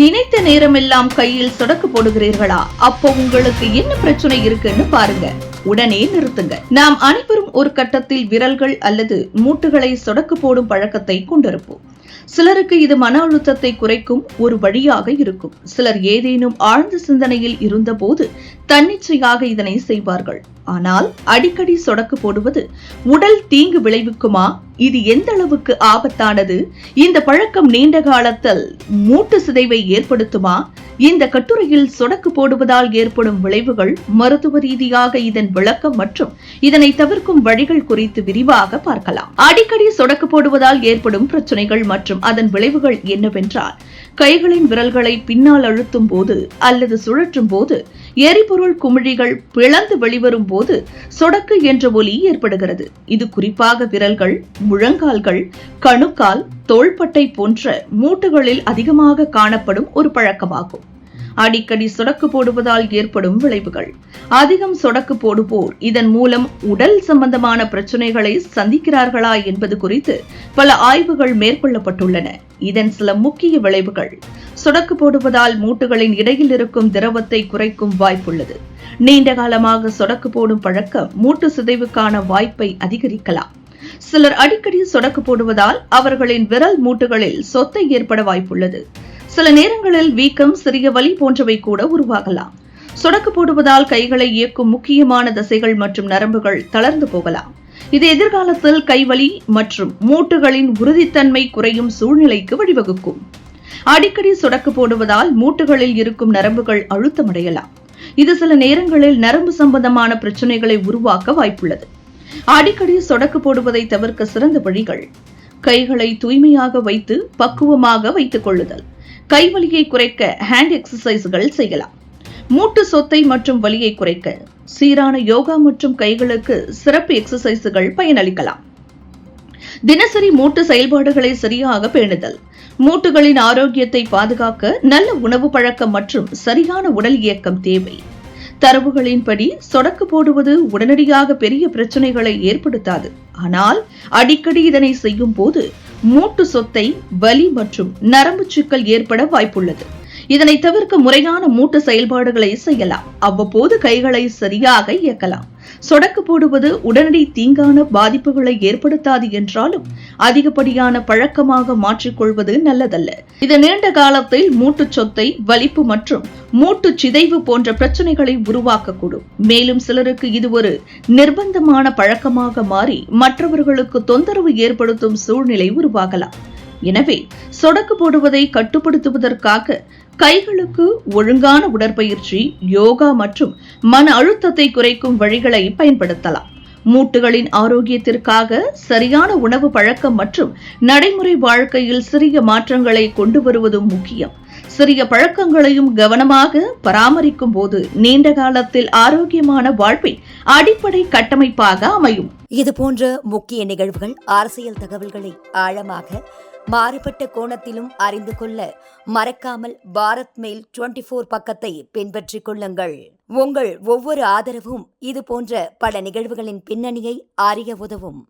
நினைத்த நேரமெல்லாம் கையில் சொடக்கு போடுகிறீர்களா? அப்போ உங்களுக்கு என்ன பிரச்சனை இருக்குன்னு பாருங்க. உடனே நிறுத்துங்க. நாம் அனைவரும் ஒரு கட்டத்தில் விரல்கள் அல்லது மூட்டுகளை சொடக்கு போடும் பழக்கத்தை கொண்டிருப்போம். சிலருக்கு இது மன அழுத்தத்தை குறைக்கும் ஒரு வழியாக இருக்கும். சிலர் ஏதேனும் ஆழ்ந்த சிந்தனையில் இருந்தபோது தன்னிச்சையாக இதனை செய்வார்கள். ஆனால் அடிக்கடி சொடக்கு போடுவது உடல் தீங்கு விளைவிக்குமா? இது எந்த அளவுக்கு ஆபத்தானது? இந்த பழக்கம் நீண்ட காலத்தில் மூட்டு சிதைவை ஏற்படுத்துமா? இந்த கட்டுரையில் சொடக்கு போடுவதால் ஏற்படும் விளைவுகள் மருத்துவ ரீதியாக இதன் விளக்கம் மற்றும் இதனை தவிர்க்கும் வழிகள் குறித்து விரிவாக பார்க்கலாம். அடிக்கடி சொடக்கு போடுவதால் ஏற்படும் பிரச்சனைகள் மற்றும் அதன் விளைவுகள் என்னவென்றால் கைகளின் விரல்களை பின்னால் அழுத்தும் போது அல்லது சுழற்றும் போது எரிபொருள் குமிழிகள் பிளந்து வெளிவரும் போது சொடக்கு என்ற ஒலி ஏற்படுகிறது. இது குறிப்பாக விரல்கள் முழங்கால்கள் கணுக்கால் தோள்பட்டை போன்ற மூட்டுகளில் அதிகமாக காணப்படும் ஒரு பழக்கமாகும். அடிக்கடி சொடக்கு போடுவதால் ஏற்படும் விளைவுகள். அதிகம் சொடக்கு போடுவோர் இதன் மூலம் உடல் சம்பந்தமான பிரச்சனைகளை சந்திக்கிறார்களா என்பது குறித்து பல ஆய்வுகள் மேற்கொள்ளப்பட்டுள்ளன. இதன் சில முக்கிய விளைவுகள். சொடக்கு போடுவதால் மூட்டுகளின் இடையில் இருக்கும் திரவத்தை குறைக்கும் வாய்ப்புள்ளது. நீண்ட காலமாக சொடக்கு போடும் பழக்கம் மூட்டு சிதைவுக்கான வாய்ப்பை அதிகரிக்கலாம். சிலர் அடிக்கடி சொடக்கு போடுவதால் அவர்களின் விரல் மூட்டுகளில் சொத்தை ஏற்பட வாய்ப்புள்ளது. சில நேரங்களில் வீக்கம் சிறிய வலி போன்றவை கூட உருவாகலாம். சொடக்கு போடுவதால் கைகளை இயக்கும் முக்கியமான தசைகள் மற்றும் நரம்புகள் தளர்ந்து போகலாம். இது எதிர்காலத்தில் கைவலி மற்றும் மூட்டுகளின் உறுதித்தன்மை குறையும் சூழ்நிலைக்கு வழிவகுக்கும். அடிக்கடி சொடக்கு போடுவதால் மூட்டுகளில் இருக்கும் நரம்புகள் அழுத்தமடையலாம். இது சில நேரங்களில் நரம்பு சம்பந்தமான பிரச்சனைகளை உருவாக்க வாய்ப்புள்ளது. அடிக்கடி சொடக்கு போடுவதை தவிர்க்க சிறந்த வழிகள். கைகளை தூய்மையாக வைத்து பக்குவமாக வைத்துக் கொள்ளுதல். கைவலியை குறைக்க ஹேண்ட் எக்ஸசைஸ்கள் செய்யலாம். மூட்டு சொத்தை மற்றும் வலியை குறைக்க சீரான யோகா மற்றும் கைகளுக்கு சிறப்பு எக்ஸசைஸ்கள் பயனளிக்கலாம். தினசரி மூட்டு செயல்பாடுகளை சரியாக பேணுதல். மூட்டுகளின் ஆரோக்கியத்தை பாதுகாக்க நல்ல உணவு பழக்கம் மற்றும் சரியான உடல் இயக்கம் தேவை. தரவுகளின்படி சொடக்கு போடுவது உடனடியாக பெரிய பிரச்சனைகளை ஏற்படுத்தாது. ஆனால் அடிக்கடி இதனை செய்யும் போது மூட்டு சொத்தை வலி மற்றும் நரம்பு சிக்கல் ஏற்பட வாய்ப்புள்ளது. இதனை தவிர்க்க முறையான மூட்டு செயல்பாடுகளை செய்யலாம். அவ்வப்போது கைகளை சரியாக இயக்கலாம். சொடக்கு போடுவது உடனடி தீங்கான பாதிப்புகளை ஏற்படுத்தாது என்றாலும் அதிகப்படியான பழக்கமாக மாற்றிக்கொள்வது நல்லதல்ல. இது நீண்ட காலத்தில் மூட்டு சொத்தை வலிப்பு மற்றும் மூட்டு சிதைவு போன்ற பிரச்சனைகளை உருவாக்கக்கூடும். மேலும் சிலருக்கு இது ஒரு நிர்பந்தமான பழக்கமாக மாறி மற்றவர்களுக்கு தொந்தரவு ஏற்படுத்தும் சூழ்நிலை உருவாகலாம். எனவே சொடக்கு போடுவதை கட்டுப்படுத்துவதற்காக கைகளுக்கு ஒழுங்கான உடற்பயிற்சி யோகா மற்றும் மன அழுத்தத்தை குறைக்கும் வழிகளை பயன்படுத்தலாம். மூட்டுகளின் ஆரோக்கியத்திற்காக சரியான உணவு பழக்கம் மற்றும் நடைமுறை வாழ்க்கையில் சிறிய மாற்றங்களை கொண்டு வருவதும் முக்கியம். சிறிய பழக்கங்களையும் கவனமாக பராமரிக்கும் போது நீண்ட காலத்தில் ஆரோக்கியமான வாழ்வின் அடிப்படை கட்டமைப்பாக அமையும். இது போன்ற முக்கிய நிகழ்வுகள் அரசியல் தகவல்களை ஆழமாக மாறுபட்ட கோணத்திலும் அறிந்து கொள்ள மறக்காமல் பாரத் மெயில் டுவெண்டி ஃபோர் பக்கத்தை பின்பற்றிக் கொள்ளுங்கள். உங்கள் ஒவ்வொரு ஆதரவும் இது போன்ற பல நிகழ்வுகளின் பின்னணியை அறிய உதவும்.